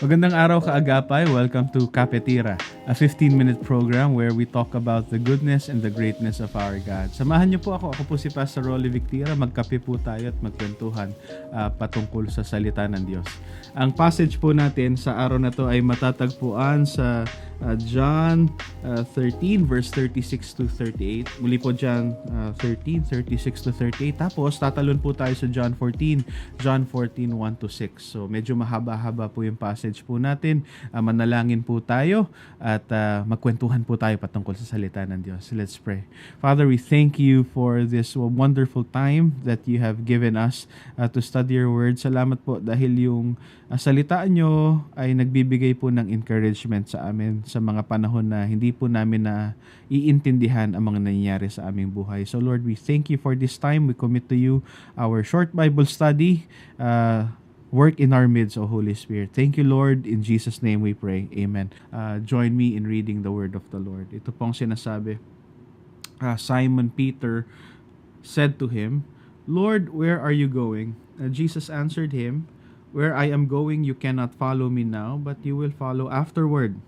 Magandang araw kaagapay. Welcome to Kapetira, a 15-minute program where we talk about the goodness and the greatness of our God. Samahan niyo po ako. Ako po si Pastor Rolly Victira. Magkape po tayo at magkwentuhan uh, patungkol sa salita ng Diyos. Ang passage po natin sa araw na to ay matatagpuan sa uh, John uh, 13 verse 36 to 38. Muli po John uh, 13, 36 to 38. Tapos tatalon po tayo sa John 14, John 14, 1 to 6. So medyo mahaba-haba po yung passage po natin. Uh, manalangin po tayo at uh, magkwentuhan po tayo patungkol sa salita ng Diyos. Let's pray. Father, we thank you for this wonderful time that you have given us uh, to study your word. Salamat po dahil yung uh, salita nyo ay nagbibigay po ng encouragement sa amin sa mga panahon na hindi po namin na iintindihan ang mga nangyayari sa aming buhay. So Lord, we thank you for this time. We commit to you our short Bible study. Uh, work in our midst, O Holy Spirit. Thank you, Lord. In Jesus' name we pray. Amen. Uh, join me in reading the word of the Lord. Ito pong sinasabi. Uh, Simon Peter said to him, Lord, where are you going? Uh, Jesus answered him, Where I am going, you cannot follow me now, but you will follow afterward.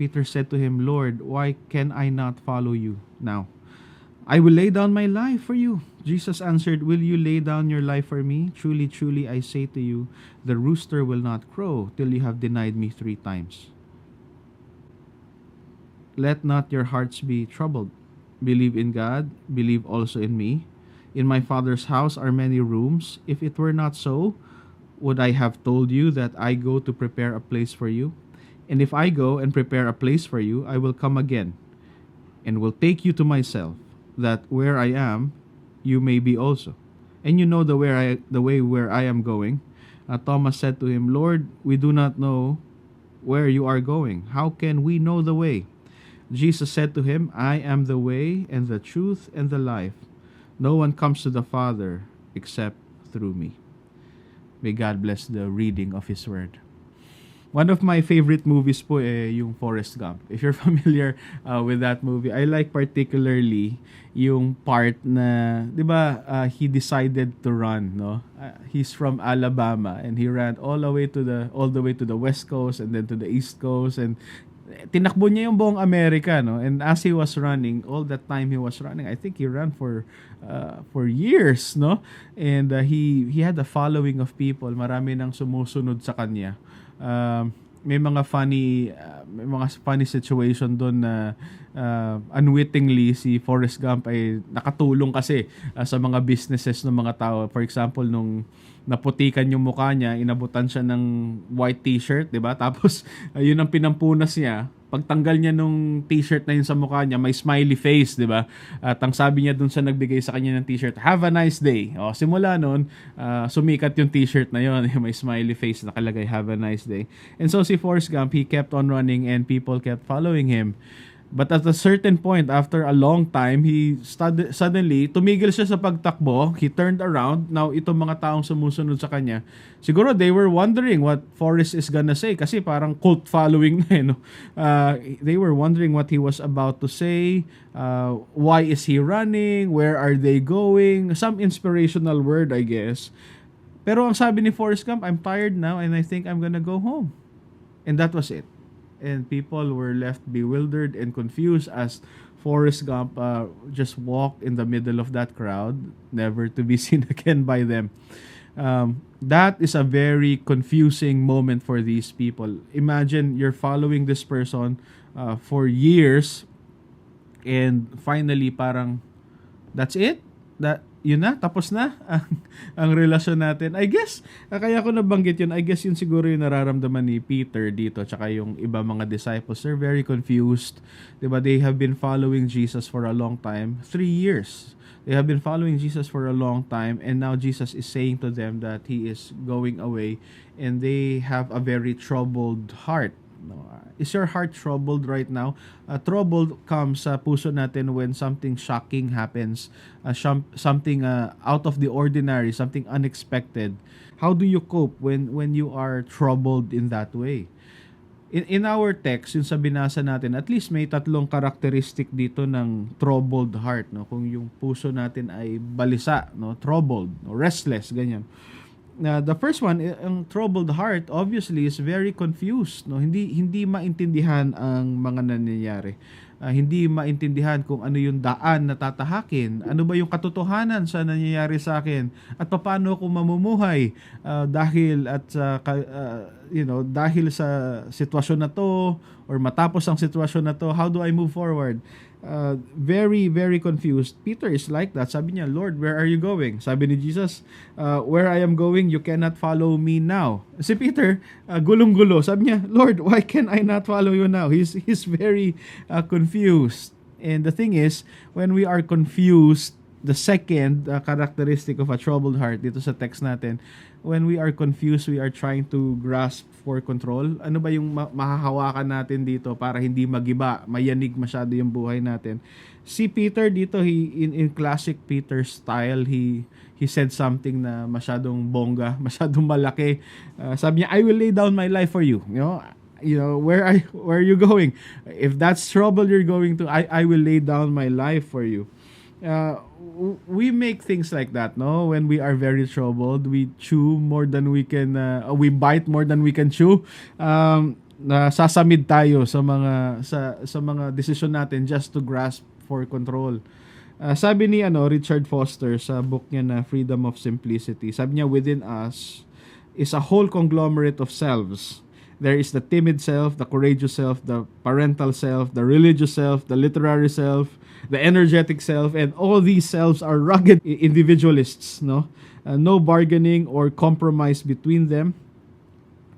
Peter said to him, Lord, why can I not follow you now? I will lay down my life for you. Jesus answered, Will you lay down your life for me? Truly, truly, I say to you, the rooster will not crow till you have denied me three times. Let not your hearts be troubled. Believe in God, believe also in me. In my Father's house are many rooms. If it were not so, would I have told you that I go to prepare a place for you? And if I go and prepare a place for you, I will come again and will take you to myself, that where I am, you may be also. And you know the way I, the way where I am going. Uh, Thomas said to him, Lord, we do not know where you are going. How can we know the way? Jesus said to him, I am the way and the truth and the life. No one comes to the Father except through me. May God bless the reading of His Word. One of my favorite movies po eh, yung Forrest Gump. If you're familiar uh, with that movie, I like particularly yung part na, di ba, uh, he decided to run, no? Uh, he's from Alabama and he ran all the way to the all the way to the West Coast and then to the East Coast and tinakbo niya yung buong Amerika, no? And as he was running, all that time he was running, I think he ran for uh, for years, no? And uh, he he had a following of people, marami nang sumusunod sa kanya. Um, may mga funny uh, may mga funny situation doon na uh, unwittingly si Forrest Gump ay nakatulong kasi uh, sa mga businesses ng mga tao. For example, nung naputikan yung mukha niya, inabutan siya ng white t-shirt, 'di ba? Tapos uh, ang pinampunas niya. Pagtanggal niya nung t-shirt na yun sa mukha niya, may smiley face, 'di ba? At ang sabi niya dun sa nagbigay sa kanya ng t-shirt, "Have a nice day." O simula noon, uh, sumikat yung t-shirt na yun, may smiley face nakalagay, "Have a nice day." And so si Forrest Gump, he kept on running and people kept following him. But at a certain point, after a long time, he stud- suddenly, tumigil siya sa pagtakbo. He turned around. Now, itong mga taong sumusunod sa kanya, siguro they were wondering what Forrest is gonna say kasi parang cult following na eh, no? Uh, they were wondering what he was about to say. Uh, why is he running? Where are they going? Some inspirational word, I guess. Pero ang sabi ni Forrest Gump, I'm tired now and I think I'm gonna go home. And that was it and people were left bewildered and confused as Forrest Gump uh, just walked in the middle of that crowd, never to be seen again by them. Um, that is a very confusing moment for these people. Imagine you're following this person uh, for years, and finally, parang that's it. That yun na, tapos na ang, ang relasyon natin. I guess, kaya ko nabanggit yun, I guess yun siguro yung nararamdaman ni Peter dito, tsaka yung iba mga disciples. They're very confused. Diba? They have been following Jesus for a long time. Three years. They have been following Jesus for a long time, and now Jesus is saying to them that He is going away, and they have a very troubled heart. No, is your heart troubled right now? Uh, troubled comes sa puso natin when something shocking happens, uh, something uh, out of the ordinary, something unexpected. How do you cope when when you are troubled in that way? In, in our text, yung sa binasa natin, at least may tatlong karakteristik dito ng troubled heart. No? Kung yung puso natin ay balisa, no? troubled, no? restless, ganyan Na the first one, ang troubled heart obviously is very confused, no? Hindi hindi maintindihan ang mga nangyayari. Ah, hindi maintindihan kung ano yung daan na tatahakin. Ano ba yung katotohanan sa nangyayari sa akin at paano ako mamumuhay ah, dahil at sa ka- ah, you know, dahil sa sitwasyon na to or matapos ang sitwasyon na to, how do I move forward? Uh, very, very confused. Peter is like that. Sabi niya, Lord, where are you going? Sabi ni Jesus, uh, where I am going, you cannot follow me now. Si Peter, uh, gulong-gulo. Sabi niya, Lord, why can I not follow you now? He's, he's very uh, confused. And the thing is, when we are confused, the second uh, characteristic of a troubled heart dito sa text natin, when we are confused, we are trying to grasp for control. Ano ba yung ma- mahahawakan natin dito para hindi magiba, mayanig masyado yung buhay natin. Si Peter dito, he, in, in classic Peter style, he he said something na masyadong bongga, masyadong malaki. Uh, sabi niya, I will lay down my life for you. You know, you know where are where are you going if that's trouble you're going to i i will lay down my life for you uh, we make things like that no? When we are very troubled we chew more than we can uh, we bite more than we can chew. Um nasasamid tayo sa mga sa sa mga desisyon natin just to grasp for control. Uh, sabi ni ano Richard Foster sa book niya na Freedom of Simplicity sabi niya within us is a whole conglomerate of selves there is the timid self, the courageous self, the parental self, the religious self, the literary self, the energetic self, and all these selves are rugged individualists. No, Uh, no bargaining or compromise between them.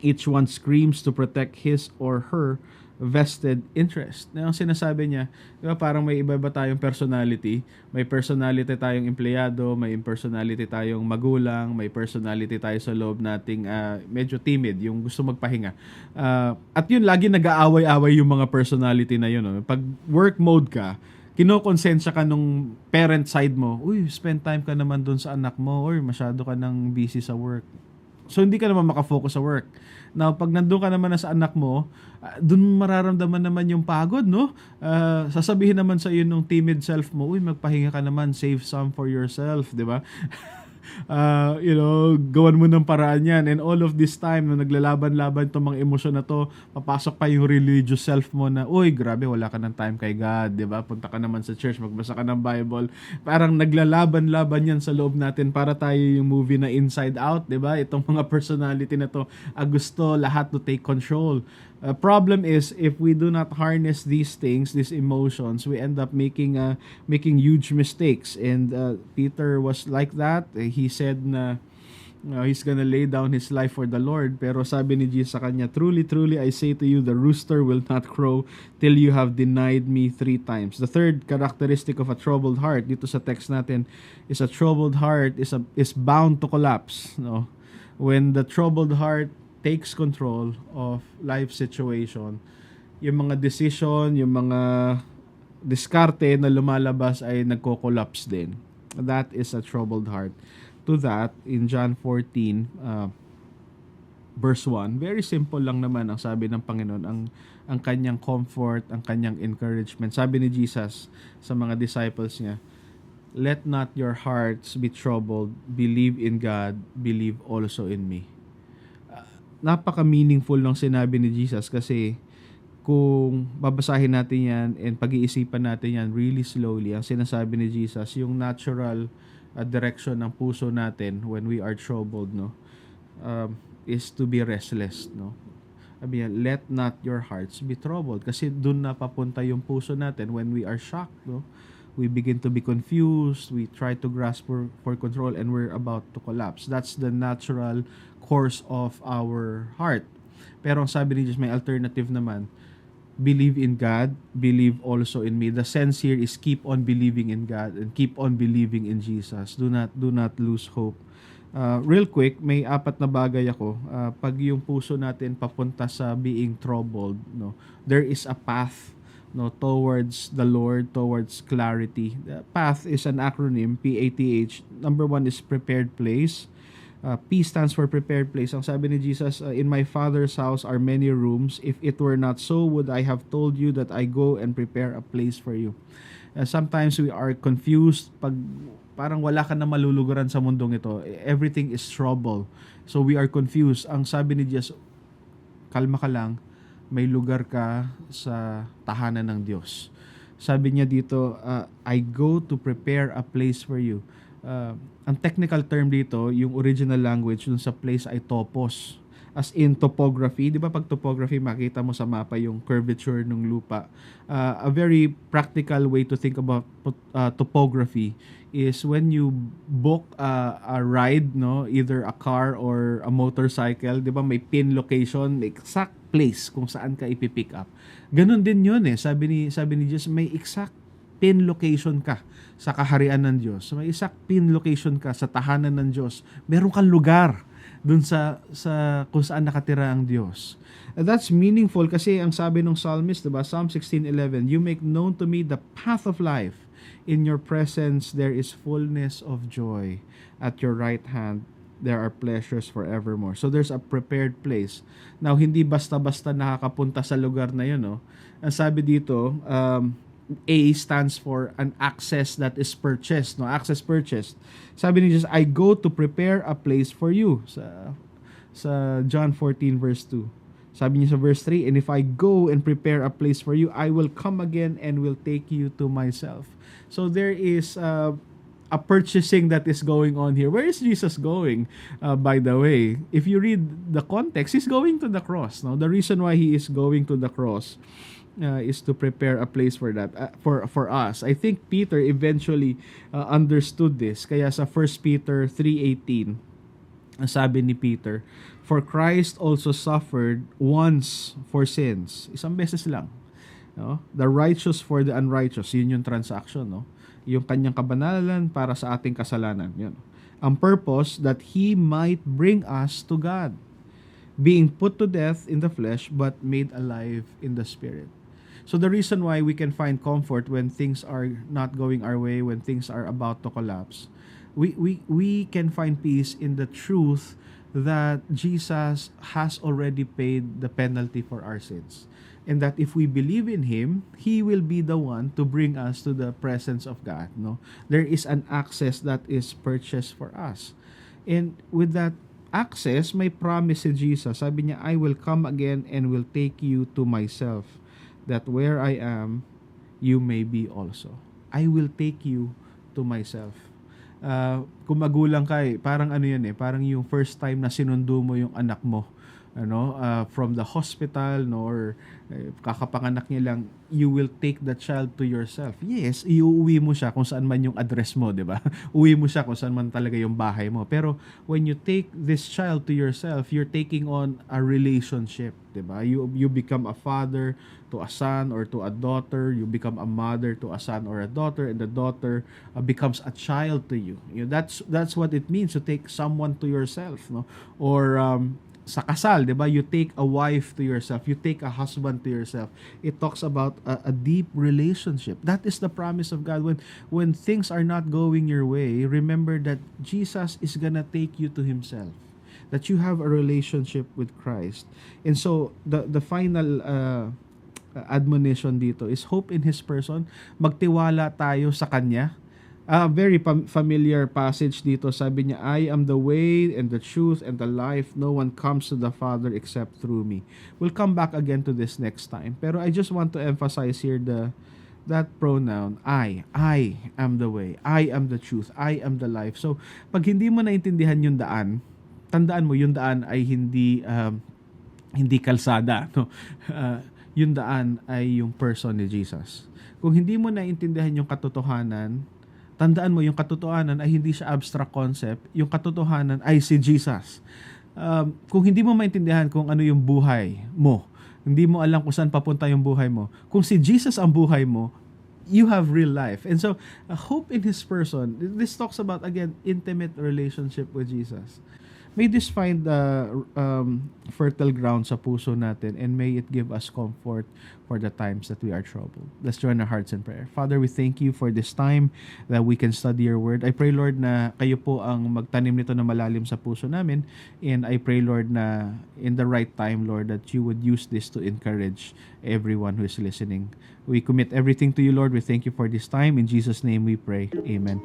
Each one screams to protect his or her vested interest. Na ang sinasabi niya, di ba parang may iba-iba tayong personality. May personality tayong empleyado, may personality tayong magulang, may personality tayo sa loob nating ah, medyo timid, yung gusto magpahinga. Ah, at yun, lagi nag-aaway-away yung mga personality na yun. No? Pag work mode ka, kinokonsensya ka nung parent side mo, uy, spend time ka naman dun sa anak mo, or masyado ka nang busy sa work. So hindi ka naman makafocus sa work. Now, pag nandun ka naman na sa anak mo, ah, dun mararamdaman naman yung pagod, no? Ah, sasabihin naman sa iyo nung timid self mo, uy, magpahinga ka naman, save some for yourself, di ba? Ah, you know, gawan mo ng paraan yan. And all of this time, nung naglalaban-laban itong mga emosyon na to, papasok pa yung religious self mo na, uy, grabe, wala ka ng time kay God, di ba? Punta ka naman sa church, magbasa ka ng Bible. Parang naglalaban-laban yan sa loob natin para tayo yung movie na Inside Out, di ba? Itong mga personality na to, ah, gusto lahat to take control. Uh, problem is if we do not harness these things, these emotions, we end up making uh, making huge mistakes. And uh, Peter was like that. He said na uh, he's gonna lay down his life for the Lord. Pero sabi ni Jesus sa kanya, Truly, truly, I say to you, the rooster will not crow till you have denied me three times. The third characteristic of a troubled heart, dito sa text natin, is a troubled heart is, a, is bound to collapse. No? When the troubled heart takes control of life situation, yung mga decision, yung mga diskarte na lumalabas ay nagko-collapse din. That is a troubled heart. To that, in John 14, uh, verse 1, very simple lang naman ang sabi ng Panginoon, ang, ang kanyang comfort, ang kanyang encouragement. Sabi ni Jesus sa mga disciples niya, Let not your hearts be troubled. Believe in God. Believe also in me napaka-meaningful ng sinabi ni Jesus kasi kung babasahin natin yan and pag-iisipan natin yan really slowly, ang sinasabi ni Jesus, yung natural uh, direction ng puso natin when we are troubled, no, um, is to be restless, no. Sabi niya, let not your hearts be troubled. Kasi doon na papunta yung puso natin when we are shocked, no. We begin to be confused, we try to grasp for, for control, and we're about to collapse. That's the natural course of our heart. Pero ang sabi ni Jesus, may alternative naman. Believe in God, believe also in me. The sense here is keep on believing in God and keep on believing in Jesus. Do not do not lose hope. Uh, real quick, may apat na bagay ako. Uh, pag yung puso natin papunta sa being troubled, no, there is a path no towards the Lord, towards clarity. The path is an acronym, P-A-T-H. Number one is prepared place. Uh, P stands for prepared place. Ang sabi ni Jesus, uh, in my Father's house are many rooms. If it were not so, would I have told you that I go and prepare a place for you? Uh, sometimes we are confused pag parang wala ka na maluluguran sa mundong ito. Everything is trouble. So we are confused. Ang sabi ni Jesus, kalma ka lang, may lugar ka sa tahanan ng Diyos. Sabi niya dito, uh, I go to prepare a place for you. Uh, ang technical term dito, yung original language dun sa place ay topos. As in topography, di ba pag topography makita mo sa mapa yung curvature ng lupa. Uh, a very practical way to think about uh, topography is when you book uh, a ride, no, either a car or a motorcycle, 'di ba may pin location, may exact place kung saan ka ipipick up. Ganon din 'yun eh. Sabi ni sabi ni Jesus, may exact pin location ka sa kaharian ng Diyos. May exact pin location ka sa tahanan ng Diyos. Meron kang lugar dun sa sa kung saan nakatira ang Diyos. And that's meaningful kasi ang sabi ng psalmist, 'di ba? Psalm 16:11, "You make known to me the path of life. In your presence there is fullness of joy. At your right hand there are pleasures forevermore." So there's a prepared place. Now hindi basta-basta nakakapunta sa lugar na 'yon, no? Ang sabi dito, um, A stands for an access that is purchased, no? Access purchased. Sabi ni Jesus, I go to prepare a place for you sa sa John 14 verse 2. Sabi niya sa verse 3, And if I go and prepare a place for you, I will come again and will take you to myself. So there is uh, a purchasing that is going on here. Where is Jesus going, uh, by the way? If you read the context, he's going to the cross. No? The reason why he is going to the cross uh, is to prepare a place for that uh, for for us. I think Peter eventually uh, understood this. Kaya sa 1 Peter 3:18, ang sabi ni Peter, For Christ also suffered once for sins. Isang beses lang. No? The righteous for the unrighteous. Yun yung transaction. No? Yung kanyang kabanalan para sa ating kasalanan. Yun. Ang purpose that He might bring us to God. Being put to death in the flesh but made alive in the spirit. So the reason why we can find comfort when things are not going our way, when things are about to collapse, we, we, we can find peace in the truth that Jesus has already paid the penalty for our sins. And that if we believe in Him, He will be the one to bring us to the presence of God. No, There is an access that is purchased for us. And with that access, may promise si Jesus. Sabi niya, I will come again and will take you to myself, that where I am, you may be also. I will take you to myself uh, kung magulang ka eh, parang ano yan eh, parang yung first time na sinundo mo yung anak mo ano uh, from the hospital no or eh, kakapanganak niya lang you will take the child to yourself. Yes iuwi mo siya kung saan man yung address mo di ba? Uwi mo siya kung saan man talaga yung bahay mo. Pero when you take this child to yourself you're taking on a relationship di ba? You you become a father to a son or to a daughter you become a mother to a son or a daughter and the daughter uh, becomes a child to you. You know, that's that's what it means to take someone to yourself no? Or um, sa kasal, 'di ba? You take a wife to yourself, you take a husband to yourself. It talks about a, a deep relationship. That is the promise of God when when things are not going your way, remember that Jesus is going to take you to himself. That you have a relationship with Christ. And so the the final uh, admonition dito is hope in his person. Magtiwala tayo sa kanya a very pam- familiar passage dito. Sabi niya, I am the way and the truth and the life. No one comes to the Father except through me. We'll come back again to this next time. Pero I just want to emphasize here the that pronoun, I. I am the way. I am the truth. I am the life. So, pag hindi mo naintindihan yung daan, tandaan mo, yung daan ay hindi um, hindi kalsada. No? Uh, yung daan ay yung person ni Jesus. Kung hindi mo naintindihan yung katotohanan, tandaan mo yung katotohanan ay hindi siya abstract concept, yung katotohanan ay si Jesus. Um, kung hindi mo maintindihan kung ano yung buhay mo, hindi mo alam kung saan papunta yung buhay mo, kung si Jesus ang buhay mo, you have real life. And so, uh, hope in His person, this talks about, again, intimate relationship with Jesus. May this find uh, um, fertile ground sa puso natin and may it give us comfort for the times that we are troubled. Let's join our hearts in prayer. Father, we thank you for this time that we can study your word. I pray, Lord, na kayo po ang magtanim nito na malalim sa puso namin. And I pray, Lord, na in the right time, Lord, that you would use this to encourage everyone who is listening. We commit everything to you, Lord. We thank you for this time. In Jesus' name we pray. Amen.